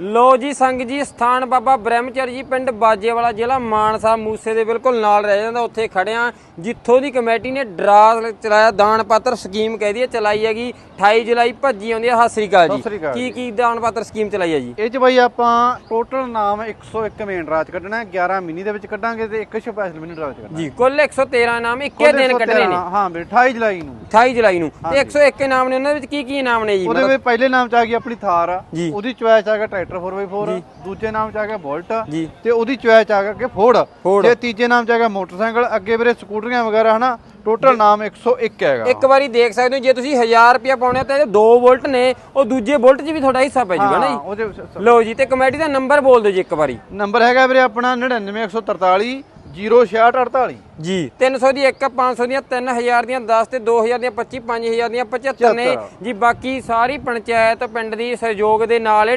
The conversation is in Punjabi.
ਲੋ ਜੀ ਸੰਗ ਜੀ ਸਥਾਨ ਬਾਬਾ ਬ੍ਰਹਮਚਰ ਜੀ ਪਿੰਡ ਬਾਜੇਵਾਲਾ ਜ਼ਿਲ੍ਹਾ ਮਾਨਸਾ ਮੂਸੇ ਦੇ ਬਿਲਕੁਲ ਨਾਲ ਰਹਿ ਜਾਂਦਾ ਉੱਥੇ ਖੜਿਆ ਜਿੱਥੋਂ ਦੀ ਕਮੇਟੀ ਨੇ ਡਰਾ ਚਲਾਇਆ ਦਾਨ ਪਾਤਰ ਸਕੀਮ ਕਹਿ ਦਈਏ ਚਲਾਈ ਹੈਗੀ 28 ਜੁਲਾਈ ਭੱਜੀ ਆਉਂਦੀ ਹੈ। ਸਤਿ ਜੀ। ਕੀ ਕੀ ਦਾਨ ਪਾਤਰ ਸਕੀਮ ਚਲਾਈ ਹੈ ਜੀ? ਇਹ ਚ ਬਾਈ ਆਪਾਂ ਟੋਟਲ ਨਾਮ 101 ਮੇਨ ਰਾਜ ਕੱਢਣਾ ਹੈ 11 ਮਿਨੀ ਦੇ ਵਿੱਚ ਕੱਢਾਂਗੇ ਤੇ ਇੱਕ ਸਪੈਸ਼ਲ ਮਿਨੀ ਰਾਜ ਕੱਢਣਾ ਜੀ ਕੁੱਲ 113 ਨਾਮ ਇੱਕੇ ਦਿਨ ਕੱਢਣੇ ਨੇ। ਹਾਂ ਵੀਰੇ 28 ਜੁਲਾਈ ਨੂੰ। 28 ਜੁਲਾਈ ਨੂੰ। ਤੇ 101 ਇਨਾਮ ਨੇ ਉਹਨਾਂ ਵਿੱਚ ਕੀ ਕੀ ਇਨਾਮ ਨੇ ਜੀ ਉਹਦੇ ਵਿੱਚ ਪਹਿਲੇ ਨਾਮ ਚ ਆ ਗਈ ਆਪਣੀ ਥਾਰ। ਆ। ਉਹਦੀ ਚੁਆਇਸ ਆ ਗਿਆ ਟਰੈਕਟਰ 4x4 ਦੂਜੇ ਨਾਮ ਚ ਆ ਗਿਆ ਬੋਲਟ ਤੇ ਉਹਦੀ ਚੁਆਇਸ ਆ ਗਿਆ ਕਿ ਫੋਰਡ। ਤੇ ਤੀਜੇ ਨਾਮ ਚ ਆ ਗਿਆ ਮੋਟਰਸਾਈਕਲ ਅੱਗੇ ਵੀਰੇ ਸਕੂਟਰੀਆਂ ਵਗੈਰਾ ਹਨਾ? ਟੋਟਲ ਨਾਮ 101 ਹੈਗਾ। ਇੱਕ ਵਾਰੀ ਦੇਖ ਸਕਦੇ ਹੋ ਜੇ ਤੁਸੀਂ 1000 ਰੁਪਏ ਪਾਉਣੇ ਤਾਂ ਇਹ 2 ਵੋਲਟ ਨੇ ਉਹ ਦੂਜੇ ਵੋਲਟ 'ਚ ਵੀ ਤੁਹਾਡਾ ਹਿੱਸਾ ਪੈ ਜਾਊਗਾ ਨਾ ਜੀ ਲਓ ਜੀ ਤੇ ਕਮੇਟੀ ਦਾ ਨੰਬਰ ਬੋਲ ਦਿਓ ਜੀ ਇੱਕ ਵਾਰੀ। ਨੰਬਰ ਹੈਗਾ ਵੀਰੇ ਆਪਣਾ 99143 06648 ਜੀ। 300 ਦੀ ਇੱਕ 500 ਦੀਆਂ 3000 ਦੀਆਂ 10 ਤੇ 2000 ਦੀਆਂ 25 5000 ਦੀਆਂ 75 ਨੇ। 75 ਜੀ ਬਾਕੀ ਸਾਰੀ ਪੰਚਾਇਤ ਪਿੰਡ ਦੀ ਸਹਿਯੋਗ ਦੇ ਨਾਲ ਇਹ